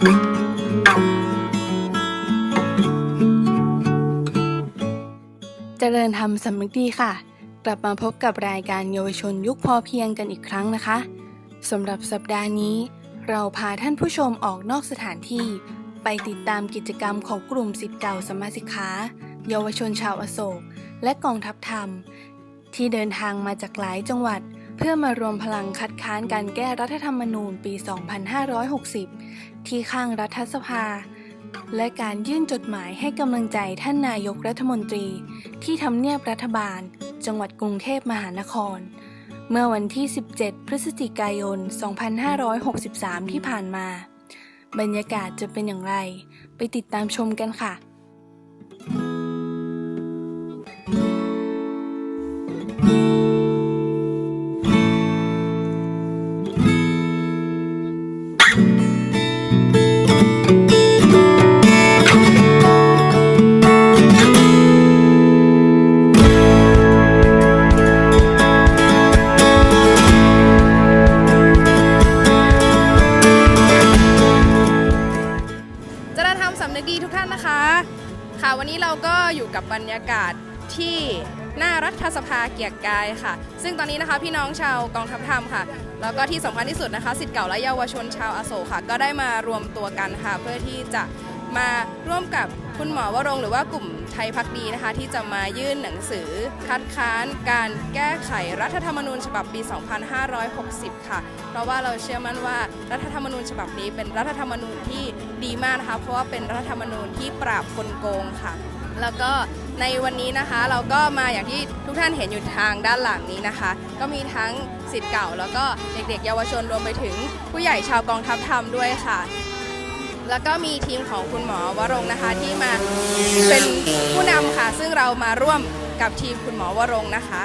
เจริญธรรมสำนึกดีค่ะ กลับมาพบกับรายการเยาวชนยุคพอเพียงกันอีกครั้งนะคะสำหรับสัปดาห์นี้ เราพาท่านผู้ชมออกนอกสถานที่ ไปติดตามกิจกรรมของกลุ่มสิทธิ์เก่าสมาสิกขาเยาวชนชาวอโศก และกองทัพธรรม ที่เดินทางมาจากหลายจังหวัดเพื่อมารวมพลังคัดค้านการแก้รัฐธรรมนูญปี 2560 ที่ข้างรัฐสภา และการยื่นจดหมายให้กำลังใจท่านนายกรัฐมนตรี ที่ทำเนียบรัฐบาล จังหวัดกรุงเทพมหานคร เมื่อวันที่ 17 พฤศจิกายน 2563 ที่ผ่านมา บรรยากาศจะเป็นอย่างไร ไปติดตามชมกันค่ะ ค่ะ ซึ่งตอนนี้นะคะพี่น้องชาวกองทัพธรรมค่ะ แล้วก็ที่สำคัญที่สุดนะคะสิทธิ์เก่าและเยาวชนชาวอโศกค่ะ ก็ได้มารวมตัวกันค่ะ เพื่อที่จะมาร่วมกับคุณหมอวรงหรือว่ากลุ่มไทยพักดีนะคะ ที่จะมายื่นหนังสือ คัดค้านการแก้ไขรัฐธรรมนูญฉบับปี 2560 ค่ะ เพราะว่าเราเชื่อมั่นว่ารัฐธรรมนูญฉบับนี้เป็นรัฐธรรมนูญที่ดีมากนะคะ เพราะว่าเป็นรัฐธรรมนูญที่ปราบคนโกงค่ะ แล้วก็ ในวันนี้นะคะเราก็มาอย่างที่ทุกท่านเห็นอยู่ทางด้านหลังนี้นะคะ ก็มีทั้งสิทธิ์เก่า แล้วก็เด็กๆ เยาวชนรวมไปถึงผู้ใหญ่ชาวกองทัพธรรมด้วยค่ะ แล้วก็มีทีมของคุณหมอวรงค์นะคะที่มาเป็นผู้นำค่ะ ซึ่งเรามาร่วมกับทีมคุณหมอวรงค์นะคะ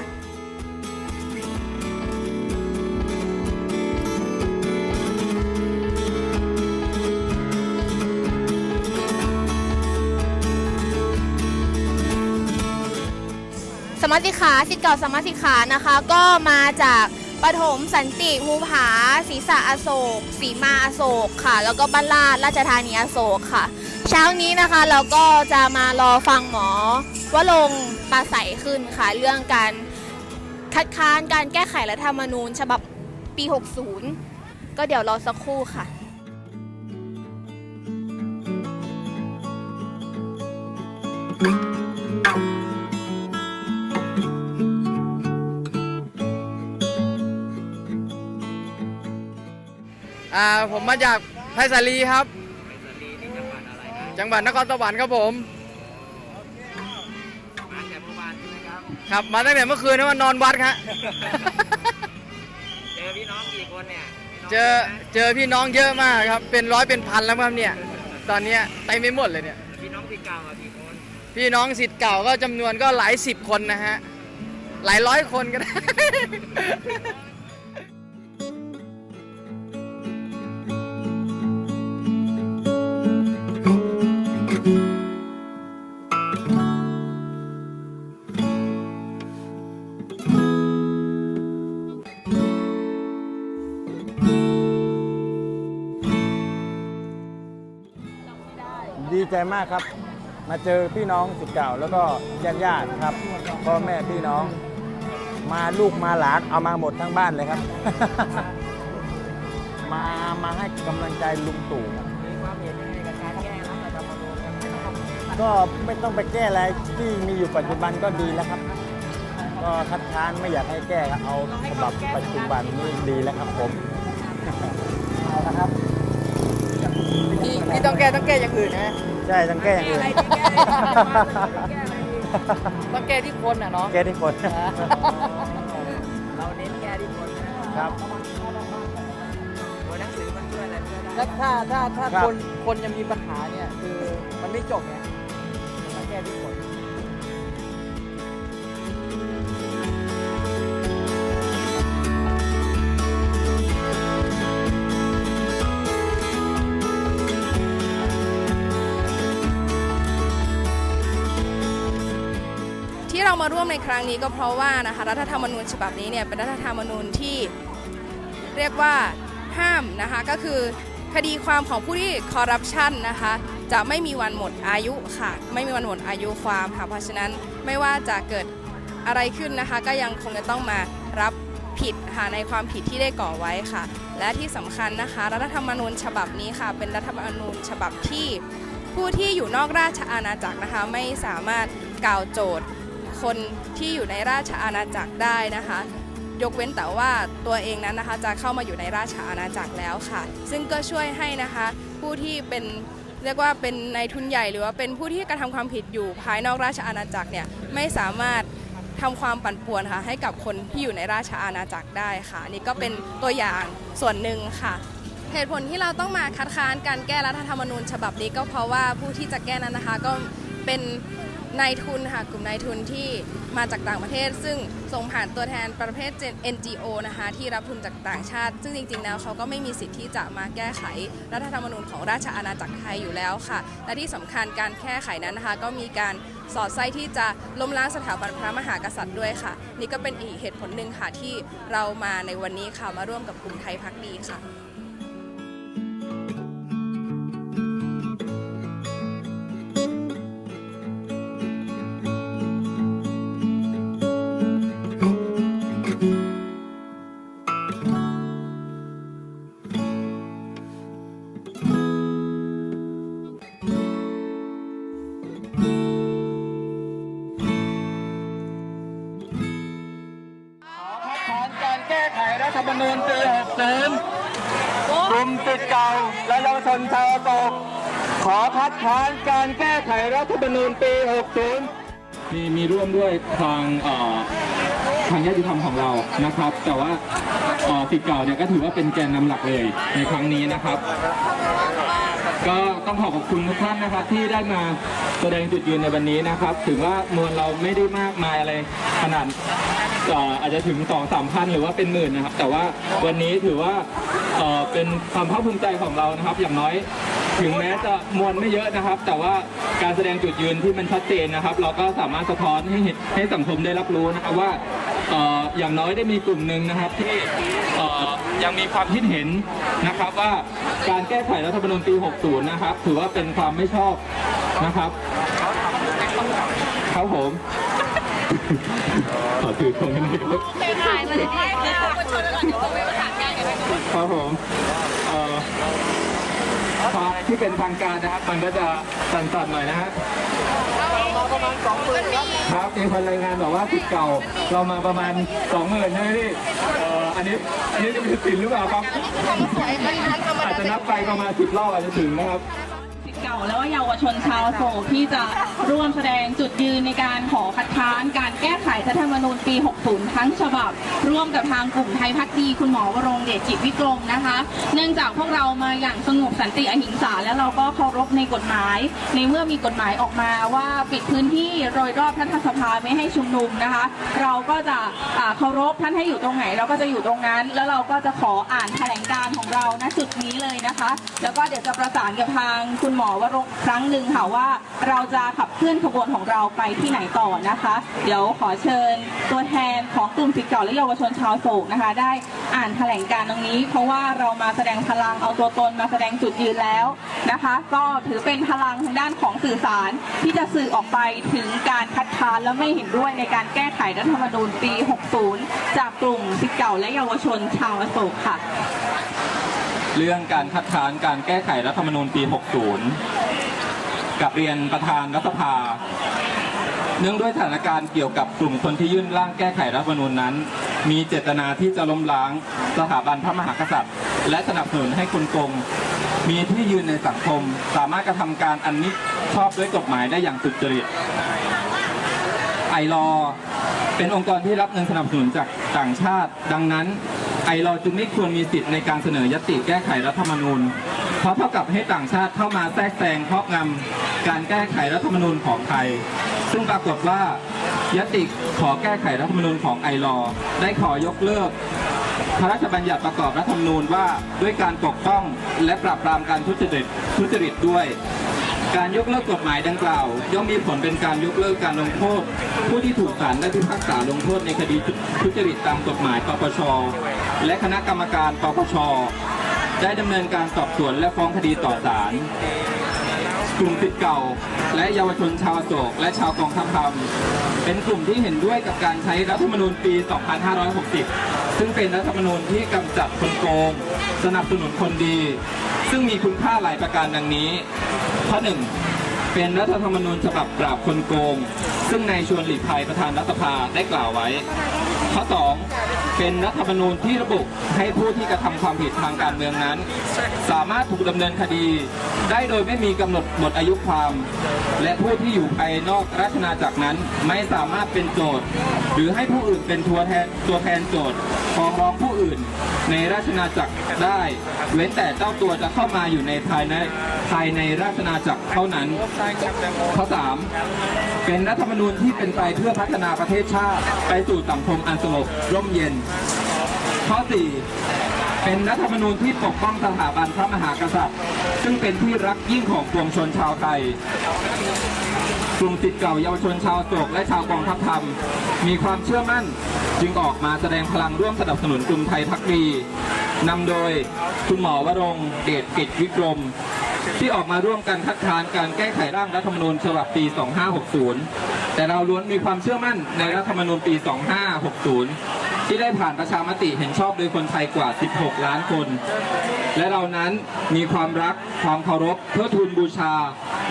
สมาชิกขาสิทธิ์เก่าสมาชิกขานะคะ ก็มาจากปฐมสันติภูผาศรีษะอโศกศรีมาอโศกค่ะ แล้วก็บ้านลาดราชธานีอโศกค่ะ เช้านี้นะคะเราก็จะมารอฟังหมอว่าลงปราศัยขึ้นค่ะ เรื่องการคัดค้านการแก้ไขรัฐธรรมนูญ ฉบับปี 60 ก็เดี๋ยวรอสักครู่ค่ะ อ่าผมมาจากไพศาลีครับจังหวัดนครสวรรค์ครับผมครับ มาตั้งแต่เมื่อคืนนะว่านอนวัดครับ เจอพี่น้องกี่คนเนี่ยเจอเจอพี่น้องเยอะมากครับ เป็นร้อยเป็นพันแล้วครับเนี่ย ตอนเนี้ยเต็มไปหมดเลยเนี่ย พี่น้องที่เก่าอะกี่คนพี่น้องสิทธิ์เก่าก็จำนวนก็หลายสิบคนนะฮะ หลายร้อยคนก็ได้ มากครับ มาเจอพี่น้องสิทธิ์เก่าแล้วก็ญาติญาติๆครับพ่อแม่พี่น้อง มาลูกมาหลานเอามาหมดทั้งบ้านเลยครับ มามาให้กำลังใจลุงตู่ครับมีความเห็นยังไงกับการแก้รัฐธรรมนูญครับก็ไม่ต้องไปแก้อะไรที่มีอยู่ปัจจุบันก็ดีแล้วครับ ก็คัดค้านไม่อยากให้แก้ครับเอาฉบับปัจจุบันนี้ดีแล้วครับผมเอาละครับ ที่ที่ต้องแก้ต้องแก้อย่างอื่นนะ ใช่ต้องแก้อย่างอื่น ต้องแก้ที่คนอะเนาะแก้ที่คนเราเน้นแก้ที่คนนะครับตัวหนังสือมันช่วยอะไรไม่ได้แล้วถ้าถ้าถ้าครับคนคนยังมีปัญหาเนี่ยคือมันไม่จบไงต้องแก้ที่คน เรามาร่วมในครั้งนี้ก็เพราะว่านะคะรัฐธรรมนูญฉบับนี้เนี่ยเป็นรัฐธรรมนูญที่เรียกว่าห้ามนะคะก็คือคดีความของผู้ที่คอร์รัปชันนะคะจะไม่มีวันหมดอายุค่ะ ไม่มีวันหมดอายุความค่ะเพราะฉะนั้นไม่ว่าจะเกิดอะไรขึ้นนะคะ ก็ยังคงจะต้องมารับผิดค่ะในความผิดที่ได้ก่อไว้ค่ะ และที่สำคัญนะคะ รัฐธรรมนูญฉบับนี้ค่ะ เป็นรัฐธรรมนูญฉบับที่ผู้ที่อยู่นอกราชอาณาจักรนะคะ ไม่สามารถกล่าวโจทย์ คนที่อยู่ในราชอาณาจักรได้นะคะ ยกเว้นแต่ว่าตัวเองนั้นนะคะจะเข้ามาอยู่ในราชอาณาจักรแล้วค่ะ ซึ่งก็ช่วยให้นะคะผู้ที่เป็นเรียกว่าเป็นนายทุนใหญ่หรือว่าเป็นผู้ที่กระทำความผิดอยู่ภายนอกราชอาณาจักรเนี่ยไม่สามารถทำความปั่นป่วนค่ะให้กับคนที่อยู่ในราชอาณาจักรได้ค่ะนี่ก็เป็นตัวอย่างส่วนหนึ่งค่ะ เหตุผลที่เราต้องมาคัดค้านการแก้รัฐธรรมนูญฉบับนี้ก็เพราะว่าผู้ที่จะแก้นั้นนะคะก็เป็น นายทุนค่ะกลุ่มนายทุนที่มาจากต่างประเทศ ซึ่งส่งผ่านตัวแทนประเภท NGO นะคะที่รับทุนจากต่างชาติ ซึ่งจริงๆแล้วเขาก็ไม่มีสิทธิ์ที่จะมาแก้ไขรัฐธรรมนูญของราชอาณาจักรไทยอยู่แล้วค่ะ และที่สำคัญการแก้ไขนั้นนะคะก็มีการสอดไส้ที่จะล้มล้างสถาบันพระมหากษัตริย์ด้วยค่ะ นี่ก็เป็นอีกเหตุผลหนึ่งค่ะที่เรามาในวันนี้ค่ะมาร่วมกับกลุ่มไทยพักดีค่ะ ฐธรรมนูญปี 60 มีมีร่วมด้วยทางทางญาติธรรมของเรานะครับ แต่ว่าอ่อสิทธิ์เก่าเนี่ยก็ถือว่าเป็นแกนนำหลักเลยในครั้งนี้นะครับ ก็ต้องขอขอบคุณทุกท่านนะครับที่ได้มาแสดงจุดยืนในวันนี้นะครับ ถึงว่ามวลเราไม่ได้มากมายอะไรขนาดอาจจะถึงสองสามพันหรือว่าเป็นหมื่นนะครับ แต่ว่าวันนี้ถือว่าเป็นความภาคภูมิใจของเรานะครับ อย่างน้อย ถึงแม้จะมวลไม่เยอะนะครับ แต่ว่าการแสดงจุดยืนที่มันชัดเจนนะครับ เราก็สามารถสะท้อนให้เห็นให้สังคมได้รับรู้นะครับว่าเอ่ออย่างน้อยได้มีกลุ่มหนึ่งนะครับที่เอ่อยังมีความคิดเห็นนะครับว่าการแก้ไขรัฐธรรมนูญปี 60 นะครับ ถือว่าเป็นความไม่ชอบนะครับครับผมขอถือตรงนี้ครับครับผมเอ่อ พอที่เป็นทางการนะครับ มันก็จะสั่นๆหน่อยนะฮะครับมีคนรายงานบอกว่าสิทธิ์เก่า เรามาประมาณสองหมื่นใช่ไหมพี่เอ่ออันนี้อันนี้จะเป็นสินหรือเปล่าครับอาจจะนับไปประมาณสิบรอบอาจจะถึงนะครับสิทธิ์ เก่าและว่าเยาวชนชาวโศกที่จะร่วมแสดงจุดยืนในการขอคัดค้านการแก้ไขรัฐธรรมนูญปี 60 ทั้งฉบับ ร่วมกับทางกลุ่มไทยพักดีคุณหมอวรงเดชจิตวิกรมนะคะ เนื่องจากพวกเรามาอย่างสงบสันติอหิงสาและเราก็เคารพในกฎหมาย ในเมื่อมีกฎหมายออกมาว่าปิดพื้นที่โดยรอบรัฐสภาไม่ให้ชุมนุมนะคะ เราก็จะเคารพท่านให้อยู่ตรงไหน เราก็จะอยู่ตรงนั้น แล้วเราก็จะขออ่านแถลงการของเราณจุดนี้เลยนะคะ แล้วก็เดี๋ยวจะประสานกับทางคุณหมอวรงค์ครั้งหนึ่งค่ะว่าเราจะขับเคลื่อนขบวนของเราไปที่ไหนต่อนะคะ เดี๋ยวขอเชิญตัวแทนของกลุ่มสิทธิ์เก่าและเยาวชนชาวโศกนะคะ ได้อ่านแถลงการตรงนี้ เพราะว่าเรามาแสดงพลังเอาตัวตนมาแสดงจุดยืนแล้วนะคะ ก็ถือเป็นพลังทางด้านของสื่อสารที่จะสื่อออกไปถึงการคัดค้านและไม่เห็นด้วยในการแก้ไขรัฐธรรมนูญปี 60 จากกลุ่มสิทธิ์เก่าและเยาวชนชาวโศกค่ะ เรื่องการคัดค้านการแก้ไขรัฐธรรมนูญปี 60 กับเรียนประธานรัฐสภา เนื่องด้วยสถานการณ์เกี่ยวกับกลุ่มคนที่ยื่นร่างแก้ไขรัฐธรรมนูญนั้น มีเจตนาที่จะล้มล้างสถาบันพระมหากษัตริย์ และสนับสนุนให้คนโกงมีที่ยืนในสังคม สามารถกระทำการอันมิชอบด้วยกฎหมายได้อย่างสุจริตไอรอเป็นองค์กรที่รับเงินสนับสนุนจากต่างชาติ ดังนั้น ไอรอจึงไม่ควรมีสิทธิ์ในการเสนอยติแก้ไขรัฐธรรมนูญ เพราะเท่ากับให้ต่างชาติเข้ามาแทรกแซงครอบงำการแก้ไขรัฐธรรมนูญของไทย ซึ่งปรากฏว่ายติขอแก้ไขรัฐธรรมนูญของไอรอได้ขอยกเลิกพระราชบัญญัติประกอบรัฐธรรมนูญว่าด้วยการปกป้องและปราบปรามการทุจริตทุจริตด้วย การยกเลิกกฎหมายดังกล่าว ย่อมมีผลเป็นการยกเลิกการลงโทษ ผู้ที่ถูกศาลได้พิพากษาลงโทษในคดีทุจริตตามกฎหมายปปช และคณะกรรมการปปช ได้ดำเนินการสอบสวนและฟ้องคดีต่อศาลกลุ่มสิทธิ์เก่า และเยาวชนชาวโศกและชาวกองทัพธรรม เป็นกลุ่มที่เห็นด้วยกับการใช้รัฐธรรมนูญปี 2560 ซึ่งเป็นรัฐธรรมนูญที่กำจัดคนโกง สนับสนุนคนดี ซึ่งมีคุณค่าหลายประการดังนี้ ข้อหนึ่งเป็นรัฐธรรมนูญฉบับปราบคนโกงซึ่งนายชวนหลีกภัยประธานรัฐสภาได้กล่าวไว้ ข้อ 2 เป็นรัฐธรรมนูญที่ระบุให้ผู้ที่กระทำความผิดทางการเมืองนั้น สามารถถูกดำเนินคดี ได้โดยไม่มีกำหนดหมดอายุความ และผู้ที่อยู่ภายนอกราชนาจักรนั้น ไม่สามารถเป็นโจทย์หรือให้ผู้อื่นเป็นตัวแทนตัวแทนโจทย์ฟ้องร้องผู้อื่น ในราชนาจักรได้ เว้นแต่เจ้าตัวจะเข้ามาอยู่ในภายในภายในราชนาจักรเท่านั้น ข้อ 3 เป็นรัฐธรรมนูญที่เป็นไปเพื่อพัฒนาประเทศชาติ ไปสู่สังคมอันสงบร่มเย็น ข้อ 4 เป็นรัฐธรรมนูญที่ปกป้องสถาบันพระมหากษัตริย์ ซึ่งเป็นที่รักยิ่งของปวงชนชาวไทยกลุ่มสิทธิ์เก่าเยาวชนชาวโศกและชาวกองทัพธรรม มีความเชื่อมั่นจึงออกมาแสดงพลังร่วมสนับสนุนกลุ่มไทยพักดีนำโดยคุณหมอวรงเดชกิจวิกรม ที่ออกมาร่วมกันคัดค้านการแก้ไขร่างรัฐธรรมนูญฉบับปี 2560 แต่เราล้วนมีความเชื่อมั่นในรัฐธรรมนูญปี 2560 ที่ได้ผ่านประชามติเห็นชอบโดยคนไทยกว่า 16 ล้านคน และเรานั้นมีความรักความเคารพเพื่อทูลบูชา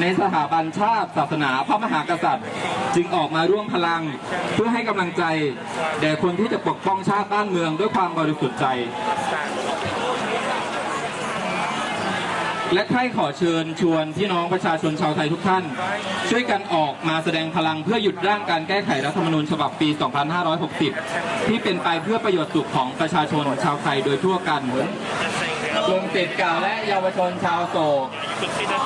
ในสถาบันชาติ ศาสนาพระมหากษัตริย์ จึงออกมาร่วมพลัง เพื่อให้กำลังใจ แด่คนที่จะปกป้องชาติบ้านเมืองด้วยความบริสุทธิ์ใจ และใครขอเชิญชวนพี่น้องประชาชนชาวไทยทุกท่าน ช่วยกันออกมาแสดงพลังเพื่อหยุดร่างการแก้ไขรัฐธรรมนูญฉบับปี 2560 ที่เป็นไปเพื่อประโยชน์สุขของประชาชนชาวไทยโดยทั่วกันกลุ่มติดเก่าและเยาวชนชาวโศก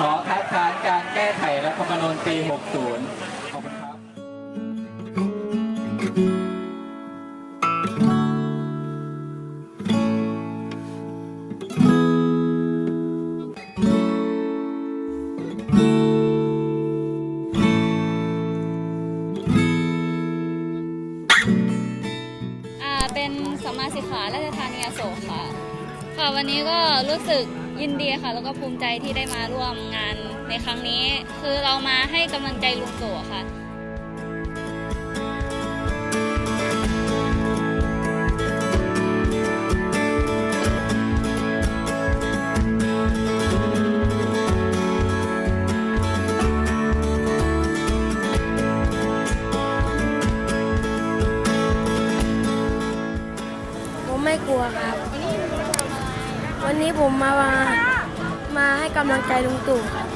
ขอคัดค้านการแก้ไขรัฐธรรมนูญปี 60 ขอบคุณครับ นดีค่ะ แล้วก็ภูมิใจที่ได้มาร่วมงานในครั้งนี้ คือเรามาให้กำลังใจลุงตู่ค่ะ ผมไม่กลัวครับ วันนี้ผมมามา ให้กำลังใจลุงตู่ครับ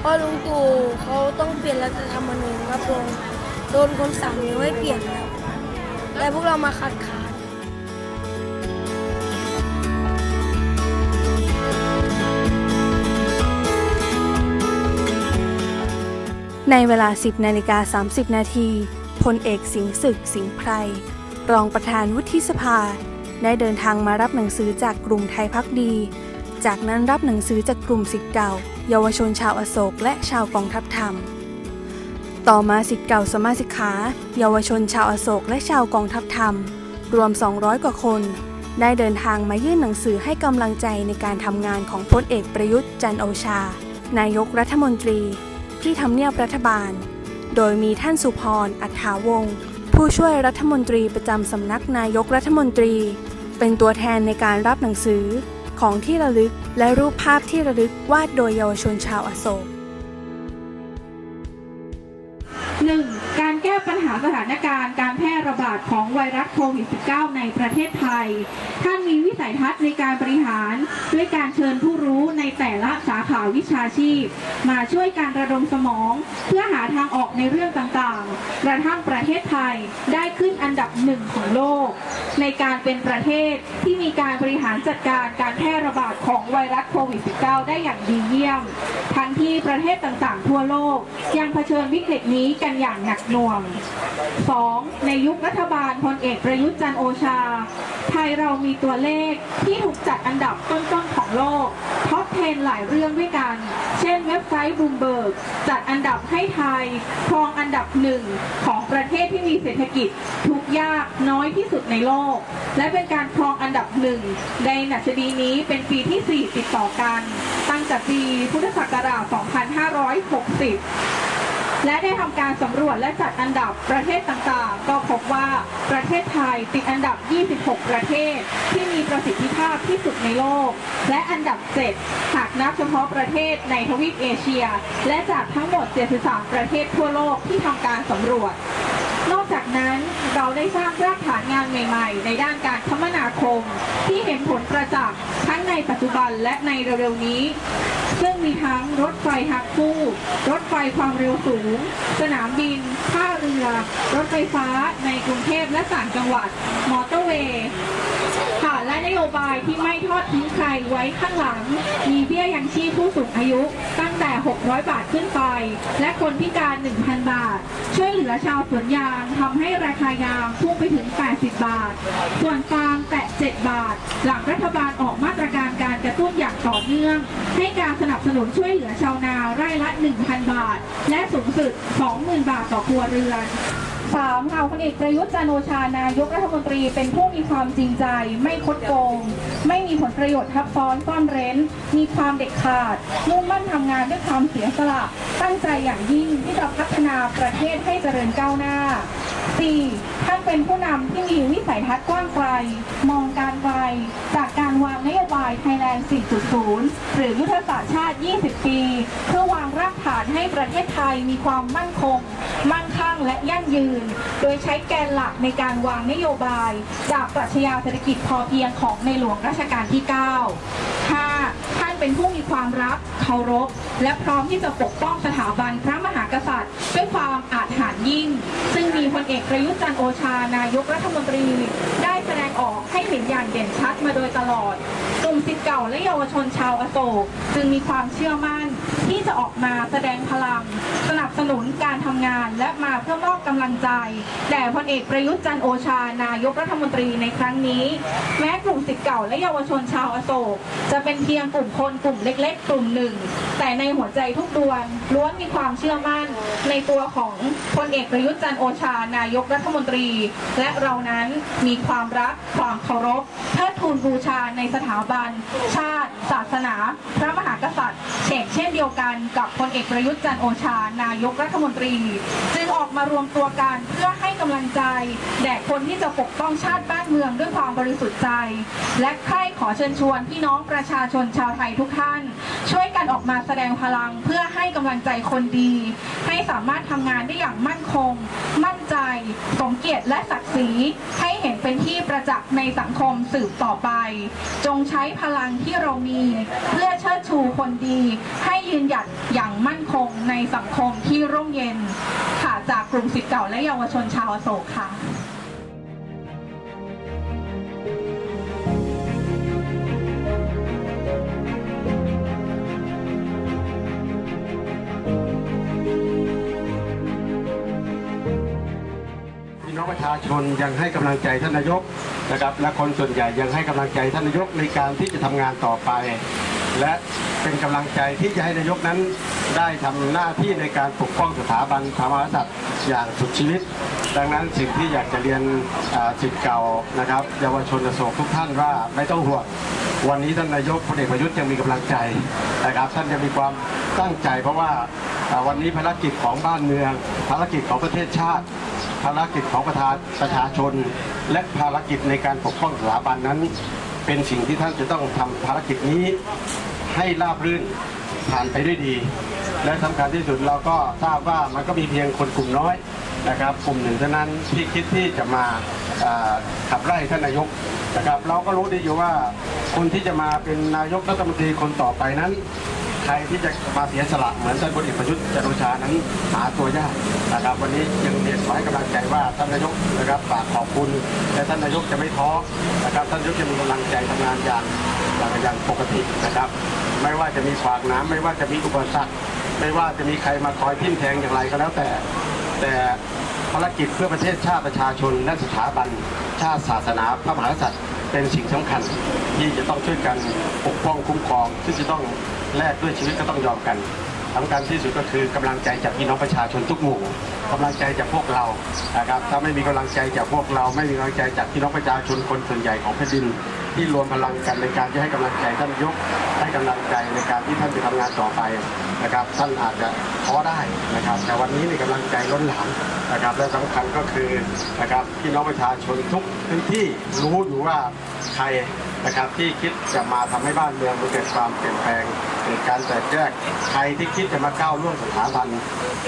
เพราะลุงตู่เขาต้องเปลี่ยนรัฐธรรมนูญครับผมโดนคนสั่งนิ้วให้เปลี่ยนครับแต่พวกเรามาคัดค้านในเวลา 10นาฬิกา30 นาทีพลเอกสิงห์ศึกสิงห์ไพร รองประธานวุฒิสภา ได้เดินทางมารับหนังสือจากกลุ่มไทยพักดี จากนั้นรับหนังสือจากกลุ่มสิทธิ์เก่า เยาวชนชาวอโศกและชาวกองทัพธรรม ต่อมาสิทธิ์เก่าสมาสิกขา เยาวชนชาวอโศกและชาวกองทัพธรรม รวม 200 กว่าคน ได้เดินทางมายื่นหนังสือให้กำลังใจในการทำงานของพลเอกประยุทธ์จันโอชา นายกรัฐมนตรี ที่ทำเนียบรัฐบาล โดยมีท่านสุพร อัฏฐาวงศ์ผู้ช่วยรัฐมนตรีประจำสำนักนายกรัฐมนตรี เป็นตัวแทนในการรับหนังสือของที่ระลึกและรูปภาพที่ระลึกวาดโดยเยาวชนชาวอโศก 1. การแก้ปัญหาสถานการณ์การแพร่ระบาดของไวรัสโควิด -19 ในประเทศไทย ท่านมีวิสัยทัศน์ในการบริหาร ด้วยการเชิญผู้รู้ในแต่ละสาขาวิชาชีพ มาช่วยการระดมสมอง เพื่อหาทางออกในเรื่องต่างๆ กระทั่งประเทศไทยได้ขึ้นอันดับหนึ่งของโลก ในการเป็นประเทศที่มีการบริหารจัดการการแพร่ระบาดของไวรัสโควิด -19 ได้อย่างดีเยี่ยม ทั้งที่ประเทศต่างๆ ทั่วโลก ยังเผชิญวิกฤตนี้กันอย่างหนักหน่วง 2. ในยุครัฐบาลพลเอกประยุทธ์จันโอชา ไทยเรามีตัวเลขที่ถูกจัดอันดับต้นๆของโลกท็อป10หลายเรื่องด้วยกัน เช่นเว็บไซต์บูมเบิร์กจัดอันดับให้ไทยครองอันดับหนึ่งของประเทศที่มีเศรษฐกิจทุกยากน้อยที่สุดในโลก และเป็นการครองอันดับหนึ่งในดัชนีนี้เป็นปีที่ 4 ติดต่อกัน ตั้งแต่ปีพุทธศักราช 2560 และได้ทำการสำรวจและจัดอันดับประเทศต่างๆ ก็พบว่าประเทศไทยติดอันดับ 26 ประเทศ ที่มีประสิทธิภาพที่สุดในโลก และอันดับ 7 หากนับเฉพาะประเทศในทวีปเอเชีย และจากทั้งหมด 73 ประเทศทั่วโลกที่ทำการสำรวจ นอกจากนั้นเราได้สร้างรากฐานงานใหม่ๆ ในด้านการคมนาคม ที่เห็นผลประจักษ์ทั้งในปัจจุบันและในเร็วๆนี้ ซึ่งมีทั้งรถไฟหักคู่ รถไฟความเร็วสูง สนามบิน ท่าเรือ รถไฟฟ้าในกรุงเทพและต่างจังหวัด มอเตอร์เวย์ และนโยบายที่ไม่ทอดทิ้งใครไว้ข้างหลัง มีเบี้ยยังชีพผู้สูงอายุตั้งแต่ 600 บาทขึ้นไป และคนพิการ 1,000 บาท ช่วยเหลือชาวสวนยางทำให้ราคายางพุ่งไปถึง 80 บาท ส่วนฟางแตะ 7 บาท หลังรัฐบาลออกมาตรการการกระตุ้นอย่างต่อเนื่อง ให้การสนับสนุนช่วยเหลือชาวนาไร่ละ 1,000 บาท และสูงสุด 20,000 บาทต่อครัวเรือน สามค่ะพลเอกประยุทธ์จันโอชานายกรัฐมนตรีเป็นผู้มีความจริงใจ ไม่คดโกง ไม่มีผลประโยชน์ทับซ้อนซ่อนเร้น มีความเด็ดขาด มุ่งมั่นทำงานด้วยความเสียสละ ตั้งใจอย่างยิ่งที่จะพัฒนาประเทศให้เจริญก้าวหน้า 4. ท่านเป็นผู้นำที่มีวิสัยทัศน์กว้างไกล มองการไกล จากการวางนโยบายไทยแลนด์ 4.0 หรือยุทธศาสตร์ชาติ 20 ปี เพื่อวางรากฐานให้ประเทศไทยมีความมั่นคง มั่งคั่งและยั่งยืนโดยใช้แกนหลักในการวางนโยบาย จากปรัชญาเศรษฐกิจพอเพียงของในหลวงรัชกาลที่ 9 5. ท่านเป็นผู้มีความรักเคารพ และพร้อมที่จะปกป้องสถาบันพระมหากษัตริย์ ด้วยความอาจหารยิ่ง ซึ่งมีพลเอกประยุทธ์จันโอชานายกรัฐมนตรี ได้แสดงออกให้เห็นอย่างเด่นชัดมาโดยตลอดกลุ่มสิทธิ์เก่าและเยาวชนชาวอโศกจึงมีความเชื่อมั่นที่จะออกมาแสดงพลังสนับสนุนการทำงานและมาเพื่อมอบกำลังใจแด่พลเอกประยุทธ์จันโอชานายกรัฐมนตรีในครั้งนี้ แม้กลุ่มสิทธิ์เก่าและเยาวชนชาวอโศกจะเป็นเพียงกลุ่มคนกลุ่มเล็ก ๆ กลุ่มหนึ่ง แต่ในหัวใจทุกดวงล้วนมีความเชื่อมั่น ในตัวของพลเอกประยุทธ์จันโอชานายกรัฐมนตรี และเรานั้นมีความรักความเคารพเทิดทูนบูชาในสถาบัน ชาติ ศาสนา พระมหากษัตริย์เช่นเช่นเดียวกันกับพลเอกประยุทธ์จันโอชานายกรัฐมนตรี จึงออกมารวมตัวกันเพื่อให้กำลังใจ แด่คนที่จะปกป้องชาติบ้านเมืองด้วยความบริสุทธิ์ใจ และใคร่ขอเชิญชวนพี่น้องประชาชนชาวไทยทุกท่าน ช่วยกันออกมาแสดงพลังเพื่อให้กำลังใจคนดี ให้สามารถทำงานได้อย่างมั่นคง มั่นใจ สมเกียรติและศักดิ์ศรีให้เห็นเป็นที่ประจักษ์ในสังคมสืบต่อไป จงใช้พลังที่เรามี เพื่อเชิดชูคนดี ให้ยืนหยัดอย่างมั่นคงในสังคมที่ร่มเย็นค่ะจากกลุ่มสิทธิ์เก่าและเยาวชนชาวโศกค่ะพี่น้องประชาชนยังให้กำลังใจท่านนายกนะครับ และคนส่วนใหญ่ยังให้กำลังใจท่านนายกในการที่จะทำงานต่อไป และ เป็นกำลังใจที่จะให้นายกนั้น ได้ทำหน้าที่ในการปกป้องสถาบันพระมหากษัตริย์อย่างสุดชีวิต ดังนั้นสิ่งที่อยากจะเรียนสิทธิ์เก่านะครับเยาวชนโศกทุกท่านว่าไม่ต้องห่วงวันนี้ท่านนายกพลเอกประยุทธ์ยังมีกำลังใจนะครับท่านยังมีความตั้งใจ เพราะว่าอ่าวันนี้ภารกิจของบ้านเมือง ภารกิจของประเทศชาติ ภารกิจของประธานประชาชน และภารกิจในการปกป้องสถาบันนั้น เป็นสิ่งที่ท่านจะต้องทำภารกิจนี้ ให้ราบรื่นผ่านไปด้วยดี และสำคัญที่สุดเราก็ทราบว่ามันก็มีเพียงคนกลุ่มน้อยนะครับ กลุ่มหนึ่งเท่านั้นที่คิดที่จะมาอ่าขับไล่ท่านนายกนะครับ เราก็รู้ดีอยู่ว่าคนที่จะมาเป็นนายกรัฐมนตรีคนต่อไปนั้น ใครที่จะมาเสียสละเหมือนท่านพลเอกประยุทธ์จันทร์โอชานั้นหาตัวยากนะครับ วันนี้ยังเรียนขอให้กำลังใจว่าท่านนายกนะครับฝากขอบคุณและท่านนายกจะไม่ท้อนะครับท่านนายกจะมีกำลังใจทำงานอย่าง อย่างอย่างปกตินะครับ ไม่ว่าจะมีขวากน้ำไม่ว่าจะมีอุปสรรคไม่ว่าจะมีใครมาคอยทิ่มแทงอย่างไรก็แล้วแต่ แต่ภารกิจเพื่อประเทศชาติประชาชนและสถาบันชาติศาสนาพระมหากษัตริย์เป็นสิ่งสำคัญที่จะต้องช่วยกันปกป้องคุ้มครองซึ่งจะต้องแลกด้วยชีวิตก็ต้องยอมกันสำคัญที่สุดก็คือกำลังใจจากพี่น้องประชาชนทุกหมู่กำลังใจจากพวกเรานะครับถ้าไม่มีกำลังใจจากพวกเรา ไม่มีกำลังใจจากพี่น้องประชาชนคนส่วนใหญ่ของแผ่นดิน ที่รวมพลังกันในการจะให้กำลังใจท่านยกให้กำลังใจในการที่ท่านจะทำงานต่อไปนะครับ ท่านอาจจะท้อได้นะครับ แต่วันนี้ในกำลังใจล้นหลามนะครับ และสำคัญก็คือนะครับพี่น้องประชาชนทุกพื้นที่รู้อยู่ว่าใคร นะครับที่คิดจะมาทำให้บ้านเมืองมันเกิดความเปลี่ยนแปลงเกิดการแตกแยกใครที่คิดจะมาก้าวล่วงสถาบัน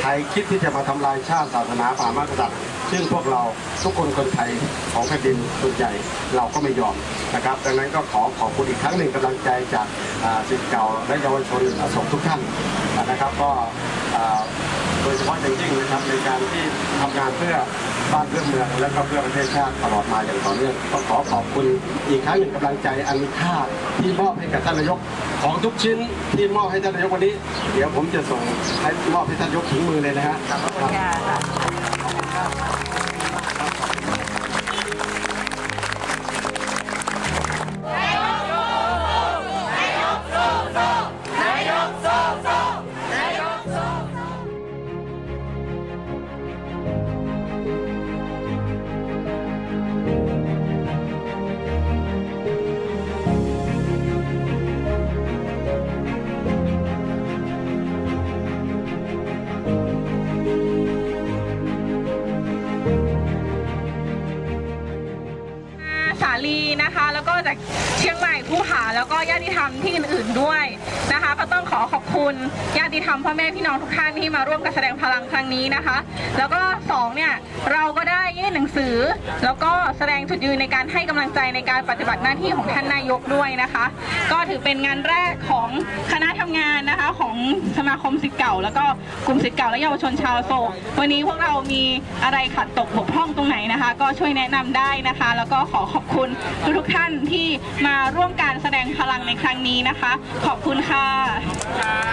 ใครคิดที่จะมาทำลายชาติศาสนาพระมากษัตริย์ซึ่งพวกเราทุกคนคนไทยของแผ่นดินส่วนใหญ่เราก็ไม่ยอมนะครับ ดังนั้นก็ขอขอบคุณอีกครั้งหนึ่งกำลังใจจากอ่าศิษย์เก่าและเยาวชนอโศกทุกท่านนะครับก็โดยเฉพาะอย่างยิ่งนะครับในการที่ทำงานเพื่อ บ้านเพื่อเมืองและก็เพื่อประเทศชาติตลอดมาอย่างต่อเนื่องก็ขอขอบคุณอีกครั้งหนึ่งกำลังใจอันมีค่าที่มอบให้กับท่านนายกของทุกชิ้นที่มอบให้ท่านนายกวันนี้ เดี๋ยวผมจะส่งให้มอบให้ท่านนายกถึงมือเลยนะฮะครับสา จากเชียงใหม่ผู้หาแล้วก็ญาติธรรมที่อื่นๆด้วย คุณญาติธรรมพ่อแม่พี่น้องทุกท่านที่มาร่วมกันแสดงพลังครั้งนี้นะคะ แล้วก็สองเนี่ยเราก็ได้ยื่นหนังสือ แล้วก็แสดงจุดยืนในการให้กำลังใจในการปฏิบัติหน้าที่ของท่านนายกด้วยนะคะ ก็ถือเป็นงานแรกของคณะทำงานนะคะของสมาคมศิษย์เก่า แล้วก็กลุ่มศิษย์เก่าและเยาวชนชาวโศกวันนี้พวกเรามีอะไรขัดตกบกพร่องตรงไหนนะคะ ก็ช่วยแนะนำได้นะคะ แล้วก็ขอขอบคุณทุกๆท่านที่มาร่วมการแสดงพลังในครั้งนี้นะคะ ขอบคุณค่ะ